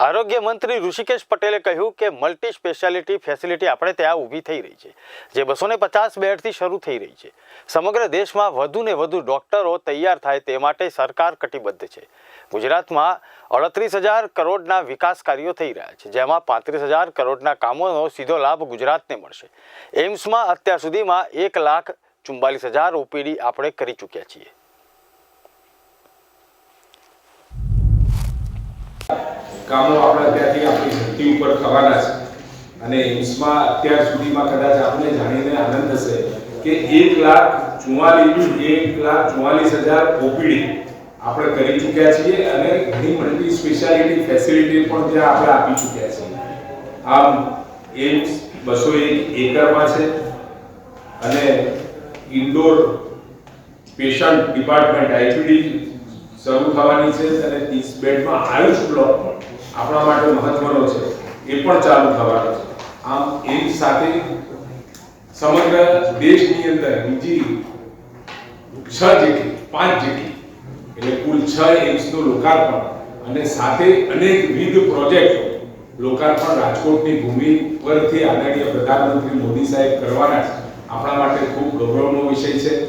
આરોગ્ય મંત્રી ઋષિકેશ પટેલે કહ્યું કે મલ્ટી સ્પેશિયાલિટી ફેસિલિટી આપણે ત્યાં ઊભી થઈ રહી છે, જે બસો ને પચાસ બેડથી શરૂ થઈ રહી છે. સમગ્ર દેશમાં વધુ ને વધુ ડોક્ટરો તૈયાર થાય તે માટે સરકાર કટિબદ્ધ છે. ગુજરાતમાં અડત્રીસ હજાર કરોડના વિકાસ કાર્યો થઈ રહ્યા છે, જેમાં પાંત્રીસ હજાર કરોડના કામોનો સીધો લાભ ગુજરાતને મળશે. એમ્સમાં અત્યાર સુધીમાં એક લાખ ચુમ્બાલીસ હજાર ઓપીડી આપણે કરી ચૂક્યા છીએ. કામો આપણે ત્યાંથી આપણી ધરતી ઉપર થવાના છે. અને એમ્સમાં અત્યાર સુધીમાં કદાચ આપણે જાણીને આનંદ થશે કે એક લાખ ચુમ્માલીસ એક લાખ ચુમ્માલીસ હજાર ઓપીડી આપણે કરી ચૂક્યા છીએ અને ઘણી મલ્ટી સ્પેશિયાલિટી ફેસિલિટી પણ ત્યાં આપણે આપી ચૂક્યા છીએ. આમ એમ્સ બસો એક એકરમાં છે અને ઇન્ડોર પેશન્ટ ડિપાર્ટમેન્ટ આઈપીડી શરૂ થવાની છે અને 30 બેડમાં આયુષ બ્લોક પણ આપણા માટે મહત્વનો છે. એ પણ ચાલુ થવાનો છે. આમ એ સાથે સમગ્ર દેશની અંદર બીજી છ જેટલી, પાંચ જેટલી, એટલે કુલ છ એમ્સનું લોકાર્પણ અને સાથે અનેકવિધ પ્રોજેક્ટ લોકાર્પણ રાજકોટની ભૂમિ પરથી આદરણીય પ્રધાનમંત્રી મોદી સાહેબ કરવાના આપણા માટે ખૂબ ગૌરવનો વિષય છે.